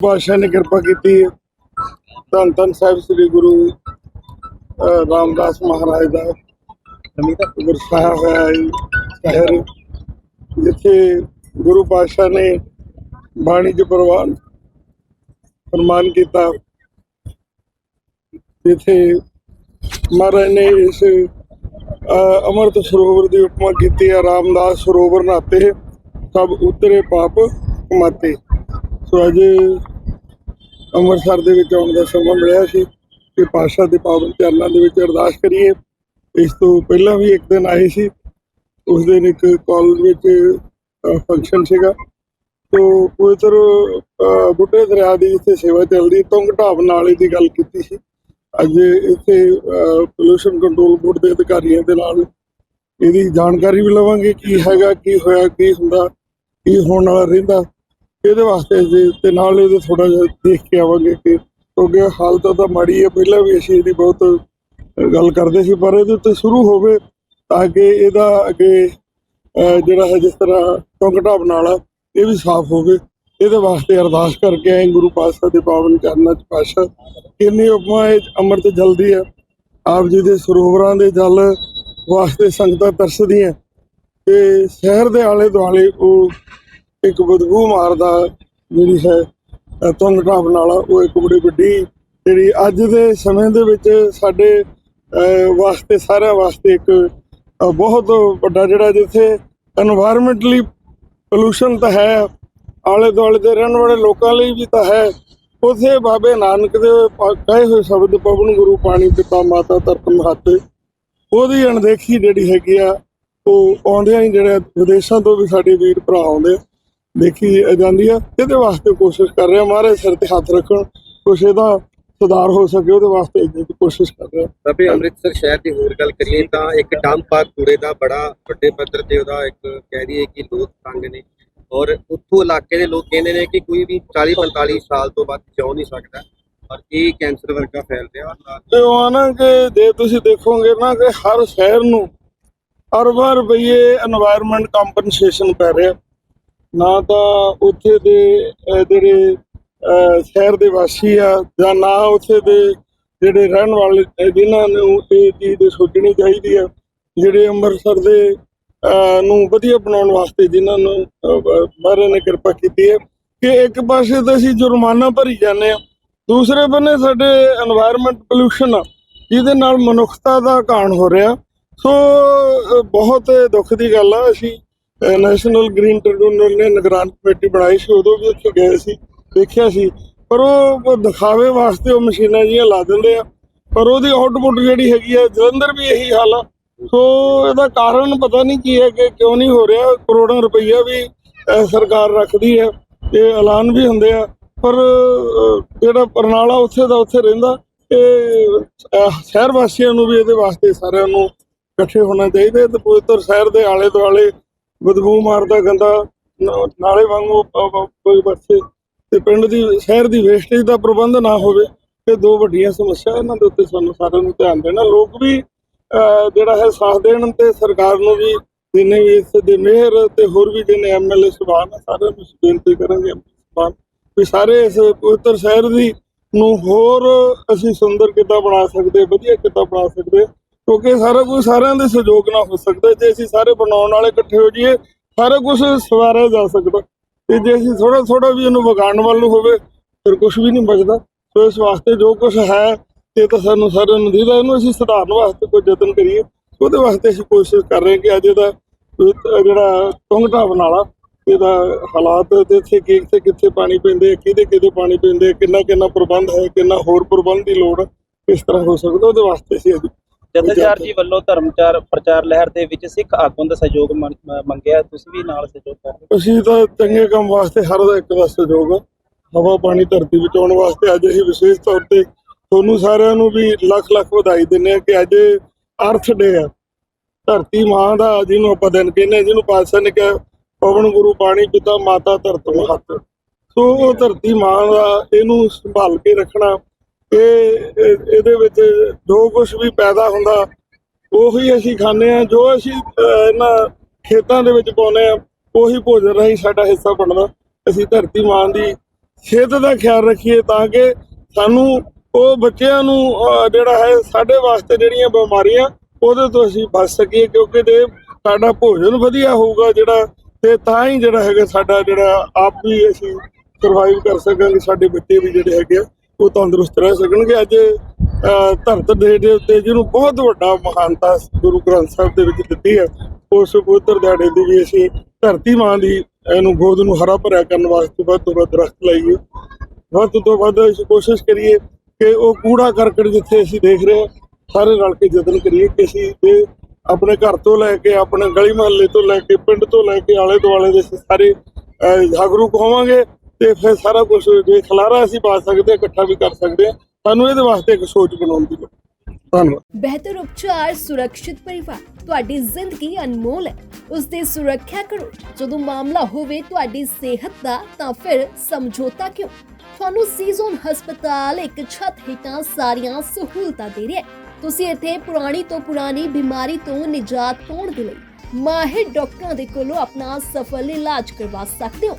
ਪਾਤਸ਼ਾਹ ਨੇ ਕਿਰਪਾ ਕੀਤੀ ਧੰਨ ਧੰਨ ਸਾਹਿਬ ਸ੍ਰੀ ਗੁਰੂ ਰਾਮਦਾਸ ਮਹਾਰਾਜ ਦਾ ਗੁਰਸਾਹਿਬ ਹੋਇਆ ਸ਼ਹਿਰ ਜਿੱਥੇ ਗੁਰੂ ਪਾਤਸ਼ਾਹ ਨੇ ਬਾਣੀ ਚ ਪ੍ਰਵਾਨ ਫਰਮਾਨ ਕੀਤਾ। ਜਿੱਥੇ ਮਹਾਰਾਜ ਨੇ ਇਸ ਅਹ, ਅੰਮ੍ਰਿਤ ਸਰੋਵਰ ਦੀ ਉਪਮਾ ਕੀਤੀ ਹੈ। ਰਾਮਦਾਸ ਸਰੋਵਰ ਨਾਤੇ ਸਭ ਉਤਰੇ ਪਾਪ ਕਮਾਤੇ। ਸੋ ਅੱਜ ਅੰਮ੍ਰਿਤਸਰ ਦੇ ਵਿੱਚ ਆਉਣ ਦਾ ਸਮਾਂ ਮਿਲਿਆ ਸੀ ਕਿ ਪਾਤਸ਼ਾਹ ਦੇ ਪਾਵਨ ਚਰਨਾਂ ਦੇ ਵਿੱਚ ਅਰਦਾਸ ਕਰੀਏ। ਇਸ ਤੋਂ ਪਹਿਲਾਂ ਵੀ ਇੱਕ ਦਿਨ ਆਏ ਸੀ। ਉਸ ਦਿਨ ਇੱਕ ਕਾਲਜ ਵਿੱਚ ਫੰਕਸ਼ਨ ਸੀਗਾ। ਤੋ ਪਵਿੱਤਰ ਬੁੱਢੇ ਦਰਿਆ ਦੀ ਇੱਥੇ ਸੇਵਾ ਚੱਲਦੀ ਤੁੰਗ ਢਾਬ ਨਾਲੇ ਦੀ ਗੱਲ ਕੀਤੀ ਸੀ। ਅੱਜ ਇੱਥੇ ਪੋਲੂਸ਼ਨ ਕੰਟਰੋਲ ਬੋਰਡ ਦੇ ਅਧਿਕਾਰੀਆਂ ਦੇ ਨਾਲ ਇਹਦੀ ਜਾਣਕਾਰੀ ਵੀ ਲਵਾਂਗੇ ਕੀ ਹੈਗਾ, ਕੀ ਹੋਇਆ, ਕੀ ਹੁੰਦਾ, ਕੀ ਹੋਣ ਵਾਲਾ ਰਹਿੰਦਾ। ਇਹਦੇ ਵਾਸਤੇ ਜੀ ਤੇ ਨਾਲ ਇਹਦੇ ਥੋੜਾ ਜਿਹਾ ਦੇਖ ਕੇ ਆਵਾਂਗੇ ਕਿ ਕਿਉਂਕਿ ਹਾਲਤ ਤਾਂ ਮਾੜੀ ਹੈ ਪਹਿਲਾਂ ਵੀ ਅਸੀਂ ਇਹਦੀ ਬਹੁਤ ਗੱਲ ਕਰਦੇ ਸੀ, ਪਰ ਇਹਦੇ ਉੱਤੇ ਸ਼ੁਰੂ ਹੋਵੇ ਤਾਂ ਕਿ ਇਹਦਾ ਅੱਗੇ ਜਿਹੜਾ ਹੈ ਜਿਸ ਤਰ੍ਹਾਂ ਟੁੰਗ ਢਾਬ ਨਾਲਾ ਇਹ ਵੀ ਸਾਫ਼ ਹੋਵੇ। ਇਹਦੇ ਵਾਸਤੇ ਅਰਦਾਸ ਕਰਕੇ ਆਏ ਗੁਰੂ ਪਾਤਸ਼ਾਹ ਦੇ ਪਾਵਨ ਚਰਨਾਂ ਚ ਪਾਤਸ਼ਾਹ। ਕਿੰਨੀ ਉਪਮਾ ਇਹ ਅੰਮ੍ਰਿਤ ਜਲਦੀ ਹੈ ਆਪ ਜੀ ਦੇ ਸਰੋਵਰਾਂ ਦੇ ਜਲ ਵਾਸਤੇ ਸੰਗਤਾਂ ਤਰਸਦੀਆਂ। ਤੇ ਸ਼ਹਿਰ ਦੇ ਆਲੇ ਦੁਆਲੇ ਉਹ ਇੱਕ ਬਦਬੂ ਮਾਰਦਾ ਜਿਹੜੀ ਹੈ ਤੁੰਗ ਢਾਬ ਨਾਲ ਉਹ ਇੱਕ ਬੜੀ ਵੱਡੀ ਜਿਹੜੀ ਅੱਜ ਦੇ ਸਮੇਂ ਦੇ ਵਿੱਚ ਸਾਡੇ ਵਾਸਤੇ, ਸਾਰਿਆਂ ਵਾਸਤੇ ਇੱਕ ਬਹੁਤ ਵੱਡਾ ਜਿਹੜਾ ਜਿੱਥੇ এনवायरमेंटਲੀ ਪੋਲੂਸ਼ਨ ਤਾਂ ਹੈ, ਆਲੇ ਦੁਆਲੇ ਦੇ ਰਹਿਣ ਵਾਲੇ ਲੋਕਾਂ ਲਈ ਵੀ ਤਾਂ ਹੈ, ਉਥੇ ਬਾਬੇ ਨਾਨਕ ਦੇ ਕਹੇ ਹੋਏ ਸ਼ਬਦ ਪਵਨ ਗੁਰੂ ਪਾਣੀ ਪਿਤਾ ਮਾਤਾ ਧਰਤ ਮਹੱਤ, ਉਹਦੀ ਅਣਦੇਖੀ ਜਿਹੜੀ ਹੈਗੀ ਆ, ਉਹ ਆਉਂਦੇ ਹੀ ਜਿਹੜੇ ਵਿਦੇਸ਼ਾਂ ਤੋਂ ਵੀ ਸਾਡੇ ਵੀਰ ਭਰਾ ਆਉਂਦੇ ਦੇਖੀ ਜਾਂਦੀ ਆ। ਇਹਦੇ ਵਾਸਤੇ ਕੋਸ਼ਿਸ਼ ਕਰ ਰਿਹਾ ਮਹਾਰਾਜ ਸਿਰ ਤੇ ਹੱਥ ਰੱਖਣ। ਕੁਛ ਇਹਦਾ ਸੁਧਾਰ ਹੋ ਸਕੇ ਉਹਦੇ ਵਾਸਤੇ ਇੰਨੀ ਦੀ ਕੋਸ਼ਿਸ਼ ਕਰ ਰਿਹਾ। ਵੀ ਅੰਮ੍ਰਿਤਸਰ ਸ਼ਹਿਰ ਦੀ ਹੋਰ ਗੱਲ ਕਰੀਏ ਤਾਂ ਇੱਕ ਡੰਪ ਆ ਕੂੜੇ ਦਾ ਬੜਾ ਵੱਡੇ ਪੱਧਰ ਤੇ ਉਹਦਾ ਇੱਕ ਕਹਿ ਦਈਏ ਕਿ ਲੋਕ ਤੰਗ ਨੇ। ਔਰ ਉੱਥੋਂ ਇਲਾਕੇ ਦੇ ਲੋਕ ਕਹਿੰਦੇ ਨੇ ਕਿ ਕੋਈ ਵੀ 40 45 ਸਾਲ ਤੋਂ ਵੱਧ ਜਿਉ ਨਹੀਂ ਸਕਦਾ। ਔਰ ਇਹ ਕੈਂਸਰ ਵਰਗਾ ਫੈਲ ਰਿਹਾ ਤੇ ਉਹ ਨਾ ਕਿ ਜੇ ਤੁਸੀਂ ਦੇਖੋਗੇ ਨਾ ਕਿ ਹਰ ਸ਼ਹਿਰ ਨੂੰ ਅਰਬਾਂ ਰੁਪਏ এনवायरमेंट ਕੰਪਨਸੇਸ਼ਨ ਪੈ ਰਿਹਾ। ਨਾ ਤਾਂ ਉੱਥੇ ਦੇ ਜਿਹੜੇ ਸ਼ਹਿਰ ਦੇ ਵਾਸੀ ਆ, ਜਾਂ ਨਾ ਉੱਥੇ ਦੇ ਜਿਹੜੇ ਰਹਿਣ ਵਾਲੇ ਜਿਨ੍ਹਾਂ ਨੂੰ ਇਹ ਚੀਜ਼ ਸੋਚਣੀ ਚਾਹੀਦੀ ਆ, ਜਿਹੜੇ ਅੰਮ੍ਰਿਤਸਰ ਦੇ ਨੂੰ ਵਧੀਆ ਬਣਾਉਣ ਵਾਸਤੇ ਜਿਨ੍ਹਾਂ ਨੂੰ ਮਹਾਰਾਜ ਨੇ ਕਿਰਪਾ ਕੀਤੀ ਹੈ, ਕਿ ਇੱਕ ਪਾਸੇ ਤਾਂ ਅਸੀਂ ਜੁਰਮਾਨਾ ਭਰੀ ਜਾਂਦੇ ਆ, ਦੂਸਰੇ ਬੰਨੇ ਸਾਡੇ এনवायरमेंट ਪੋਲੂਸ਼ਨ ਆ, ਜਿਹਦੇ ਨਾਲ ਮਨੁੱਖਤਾ ਦਾ ਘਾਣ ਹੋ ਰਿਹਾ, ਸੋ ਬਹੁਤ ਦੁੱਖ ਦੀ ਗੱਲ ਆ, ਅਸੀਂ ਨੈਸ਼ਨਲ ਗ੍ਰੀਨ ਟ੍ਰਿਬਿਊਨਲ ਨੇ ਨਿਗਰਾਨ ਕਮੇਟੀ ਬਣਾਈ ਸੀ, ਉਦੋਂ ਵੀ ਉੱਥੇ ਗਏ ਸੀ, ਦੇਖਿਆ ਸੀ। ਪਰ ਉਹ ਦਿਖਾਵੇ ਵਾਸਤੇ ਉਹ ਮਸ਼ੀਨਾਂ ਜੀਆਂ ਲਾ ਦਿੰਦੇ ਆ। ਪਰ ਉਹਦੀ ਆਊਟਪੁੱਟ ਜਿਹੜੀ ਹੈਗੀ ਆ, ਜਲੰਧਰ ਵੀ ਇਹੀ ਹਾਲ ਆ। ਸੋ ਇਹਦਾ ਕਾਰਨ ਪਤਾ ਨਹੀਂ ਕੀ ਹੈ ਕਿ ਕਿਉਂ ਨਹੀਂ ਹੋ ਰਿਹਾ। ਕਰੋੜਾਂ ਰੁਪਈਆ ਵੀ ਸਰਕਾਰ ਰੱਖਦੀ ਹੈ। ਇਹ ਐਲਾਨ ਵੀ ਹੁੰਦੇ ਆ। ਪਰ ਜਿਹੜਾ ਪਰਨਾਲਾ ਉੱਥੇ ਦਾ ਉੱਥੇ ਰਹਿੰਦਾ, ਇਹ ਸ਼ਹਿਰ ਵਾਸੀਆਂ ਨੂੰ ਵੀ ਇਹਦੇ ਵਾਸਤੇ ਸਾਰਿਆਂ ਨੂੰ ਇਕੱਠੇ ਹੋਣਾ ਚਾਹੀਦਾ। ਹੈ ਤੇ ਪਵਿੱਤਰ ਸ਼ਹਿਰ ਦੇ ਆਲੇ ਦੁਆਲੇ ਬਦਬੂ ਮਾਰਦਾ ਗੰਦਾ ਨਾਲੇ ਵਾਂਗੂ ਪ- ਕੋਈ ਬੱਚੇ ਤੇ ਪਿੰਡ ਦੀ ਸ਼ਹਿਰ ਦੀ ਵੇਸਟੇਜ ਦਾ ਪ੍ਰਬੰਧ ਨਾ ਹੋਵੇ ਇਹ ਦੋ ਵੱਡੀਆਂ ਸਮੱਸਿਆ ਇਹਨਾਂ ਦੇ ਉੱਤੇ ਸਾਨੂੰ ਸਾਰਿਆਂ ਨੂੰ ਧਿਆਨ ਦੇਣਾ। ਲੋਕ ਵੀ ਜਿਹੜਾ ਹੈ ਸਾਥ ਦੇਣ ਤੇ ਸਰਕਾਰ ਨੂੰ ਵੀ ਜਿੰਨੇ ਵੀ ਇਸ ਦੇ ਮੇਅਰ ਤੇ ਹੋਰ ਵੀ ਜਿੰਨੇ ਐਮਐਲਏ ਸਭਾਨ ਆ, ਸਾਰਿਆਂ ਨੂੰ ਬੇਨਤੀ ਕਰਾਂਗੇ ਸਭਾਨ ਵੀ ਸਾਰੇ ਇਸ ਪਵਿੱਤਰ ਸ਼ਹਿਰ ਦੀ ਨੂੰ ਹੋਰ ਅਸੀਂ ਸੁੰਦਰ ਕਿੱਦਾਂ ਬਣਾ ਸਕਦੇ ਵਧੀਆ ਕਿੱਦਾਂ ਬਣਾ ਸਕਦੇ। ਕਿਉਂਕਿ ਸਾਰਾ ਕੁਝ ਸਾਰਿਆਂ ਦੇ ਸਹਿਯੋਗ ਨਾਲ ਹੋ ਸਕਦਾ ਜੇ ਅਸੀਂ ਸਾਰੇ ਬਣਾਉਣ ਵਾਲੇ ਇਕੱਠੇ ਹੋ ਜਾਈਏ, ਸਾਰਾ ਕੁਝ ਸਵਾਰਿਆ ਜਾ ਸਕਦਾ। ਤੇ ਜੇ ਅਸੀਂ ਥੋੜਾ ਥੋੜਾ ਵੀ ਇਹਨੂੰ ਵਿਗਾੜਨ ਵੱਲ ਨੂੰ ਹੋਵੇ, ਫਿਰ ਕੁਝ ਵੀ ਨਹੀਂ ਬਚਦਾ। ਸੋ ਇਸ ਵਾਸਤੇ ਜੋ ਕੁਝ ਹੈ ਤੇ ਤਾਂ ਸਾਨੂੰ ਸਾਰਿਆਂ ਨੂੰ ਦੀਦਾ। ਇਹਨੂੰ ਅਸੀਂ ਸੁਧਾਰਨ ਵਾਸਤੇ ਕੋਈ ਯਤਨ ਕਰੀਏ। ਉਹਦੇ ਵਾਸਤੇ ਅਸੀਂ ਕੋਸ਼ਿਸ਼ ਕਰ ਰਹੇ ਕਿ ਅੱਜ ਇਹਦਾ ਜਿਹੜਾ ਟੁੰਗ ਢਾਬ ਨਾਲਾ ਇਹਦਾ ਹਾਲਾਤ ਤੇ ਇੱਥੇ ਕਿੱਥੇ ਕਿੱਥੇ ਪਾਣੀ ਪੈਂਦੇ ਕਿਹਦੇ ਕਿਹਦੇ ਪਾਣੀ ਪੈਂਦੇ ਕਿੰਨਾ ਕਿੰਨਾ ਪ੍ਰਬੰਧ ਹੈ, ਕਿੰਨਾ ਹੋਰ ਪ੍ਰਬੰਧ ਦੀ ਲੋੜ ਇਸ ਤਰ੍ਹਾਂ ਹੋ ਸਕਦਾ। ਉਹਦੇ ਵਾਸਤੇ ਅਸੀਂ ਅੱਜ ਜਥੇਦਾਰ ਜੀ ਵੱਲੋਂ ਧਰਮਚਾਰ ਪ੍ਰਚਾਰ ਲਹਿਰ ਦੇ ਵਿੱਚ ਸਿੱਖ ਆਗੂਆਂ ਦਾ ਸਹਿਯੋਗ ਮੰਗਿਆ। ਤੁਸੀਂ ਵੀ ਨਾਲ ਸਹਿਯੋਗ ਕਰ ਰਹੇ ਅਸੀਂ ਤਾਂ ਚੰਗੇ ਕੰਮ ਵਾਸਤੇ ਹਰ ਦਾ ਇੱਕ ਦਾ ਸਹਿਯੋਗ। ਹਵਾ ਪਾਣੀ ਧਰਤੀ ਬਚਾਉਣ ਵਾਸਤੇ ਅੱਜ ਅਸੀਂ ਵਿਸ਼ੇਸ਼ ਤੌਰ ਤੇ ਤੁਹਾਨੂੰ ਸਾਰਿਆਂ ਨੂੰ ਵੀ ਲੱਖ ਲੱਖ ਵਧਾਈ ਦਿੰਦੇ ਆ ਕਿ ਅੱਜ ਅਰਥ ਡੇ ਆ। ਧਰਤੀ ਮਾਂ ਦਾ ਜਿਹਨੂੰ ਆਪਾਂ ਦਿਨ ਕਹਿੰਦੇ ਜਿਹਨੂੰ ਪਾਤਸ਼ਾਹ ਨੇ ਕਿਹਾ ਪਵਨ ਗੁਰੂ ਪਾਣੀ ਪਿਤਾ ਮਾਤਾ ਧਰਤ ਮਹੱਤ। ਸੋ ਉਹ ਧਰਤੀ ਮਾਂ ਦਾ ਇਹਨੂੰ ਸੰਭਾਲ ਕੇ ਰੱਖਣਾ ਇਹ ਇਹਦੇ ਵਿੱਚ ਜੋ ਕੁਝ ਵੀ ਪੈਦਾ ਹੁੰਦਾ ਉਹੀ ਅਸੀਂ ਖਾਂਦੇ ਆ ਜੋ ਅਸੀਂ ਇਹਨਾਂ ਖੇਤਾਂ ਦੇ ਵਿੱਚ ਪਾਉਂਦੇ ਆ ਉਹੀ ਭੋਜਨ ਰਾਹੀਂ ਸਾਡਾ ਹਿੱਸਾ ਬਣਦਾ। ਅਸੀਂ ਧਰਤੀ ਮਾਂ ਦੀ ਸਿਹਤ ਦਾ ਖਿਆਲ ਰੱਖੀਏ ਤਾਂ ਕਿ ਸਾਨੂੰ ਉਹ ਬੱਚਿਆਂ ਨੂੰ ਜਿਹੜਾ ਹੈ ਸਾਡੇ ਵਾਸਤੇ ਜਿਹੜੀਆਂ ਬਿਮਾਰੀਆਂ ਉਹਦੇ ਤੋਂ ਅਸੀਂ ਬਚ ਸਕੀਏ ਕਿਉਂਕਿ ਜੇ ਸਾਡਾ ਭੋਜਨ ਵਧੀਆ ਹੋਊਗਾ ਜਿਹੜਾ ਤੇ ਤਾਂ ਹੀ ਜਿਹੜਾ ਹੈਗਾ ਸਾਡਾ ਜਿਹੜਾ ਆਪ ਵੀ ਅਸੀਂ ਸਰਵਾਈਵ ਕਰ ਸਕਾਂਗੇ ਸਾਡੇ ਬੱਚੇ ਵੀ ਜਿਹੜੇ ਹੈਗੇ ਆ, ਉਹ ਤੰਦਰੁਸਤ ਰਹਿ ਸਕਣਗੇ। ਅੱਜ ਅਹ, ਧਰਤ ਦੇ ਦੇ ਉੱਤੇ ਜਿਹਨੂੰ ਬਹੁਤ ਵੱਡਾ ਮਹਾਨਤਾ ਗੁਰੂ ਗ੍ਰੰਥ ਸਾਹਿਬ ਦੇ ਵਿੱਚ ਦਿੱਤੀ ਹੈ ਉਸ ਪਵਿੱਤਰ ਦਿਹਾੜੇ ਦੀ ਵੀ ਅਸੀਂ ਧਰਤੀ ਮਾਂ ਦੀ ਇਹਨੂੰ ਗੋਦ ਨੂੰ ਹਰਾ ਭਰਿਆ ਕਰਨ ਵਾਸਤੇ ਵੱਧ ਤੋਂ ਵੱਧ ਦਰਖਤ ਲਾਈਏ। ਵੱਧ ਤੋਂ ਵੱਧ ਅਸੀਂ ਕੋਸ਼ਿਸ਼ ਕਰੀਏ ਕਿ ਉਹ ਕੂੜਾ ਕਰਕਟ ਜਿੱਥੇ ਅਸੀਂ ਦੇਖ ਰਹੇ ਹਾਂ ਸਾਰੇ ਰਲ ਕੇ ਯਤਨ ਕਰੀਏ ਕਿ ਅਸੀਂ ਇਹ ਆਪਣੇ ਘਰ ਤੋਂ ਲੈ ਕੇ ਆਪਣੇ ਗਲੀ ਮੁਹੱਲੇ ਤੋਂ ਲੈ ਕੇ ਪਿੰਡ ਤੋਂ ਲੈ ਕੇ ਆਲੇ ਦੁਆਲੇ ਦੇ ਸਾਰੇ ਜਾਗਰੂਕ ਹੋਵਾਂਗੇ। ਤੇ ਫਿਰ ਸਾਰਾ ਕੁਝ ਜੇ ਖਲਾਰਾ ਅਸੀਂ ਪਾ ਸਕਦੇ, ਇਕੱਠਾ ਵੀ ਕਰ ਸਕਦੇ ਸਾਨੂੰ ਇਹਦੇ ਵਾਸਤੇ ਇੱਕ ਸੋਚ ਬਣਾਉਣ ਦੀ ਲੋੜ। ਧੰਨਵਾਦ। ਬਿਹਤਰ ਉਪਚਾਰ, ਸੁਰੱਖਿਅਤ ਪਰਿਵਾਰ, ਤੁਹਾਡੀ ਜ਼ਿੰਦਗੀ ਅਨਮੋਲ ਹੈ। ਉਸ ਦੀ ਸੁਰੱਖਿਆ ਕਰੋ। ਜਦੋਂ ਮਾਮਲਾ ਹੋਵੇ ਤੁਹਾਡੀ ਸਿਹਤ ਦਾ, ਤਾਂ ਫਿਰ ਸਮਝੌਤਾ ਕਿਉਂ? ਤੁਹਾਨੂੰ ਸੀਜ਼ਨ ਹਸਪਤਾਲ ਇੱਕ ਛੱਤ ਹੇਠਾਂ ਸਾਰੀਆਂ ਸਹੂਲਤਾਂ ਦੇ ਰਿਹਾ ਹੈ। ਤੁਸੀਂ ਇੱਥੇ ਪੁਰਾਣੀ ਤੋਂ ਪੁਰਾਣੀ ਬਿਮਾਰੀ ਤੋਂ ਨਿਜਾਤ ਪਾਉਣ ਦੇ ਲਈ ਮਾਹਿਰ ਡਾਕਟਰਾਂ ਦੇ ਕੋਲੋਂ ਆਪਣਾ ਸਫਲ ਇਲਾਜ ਕਰਵਾ ਸਕਦੇ ਹੋ।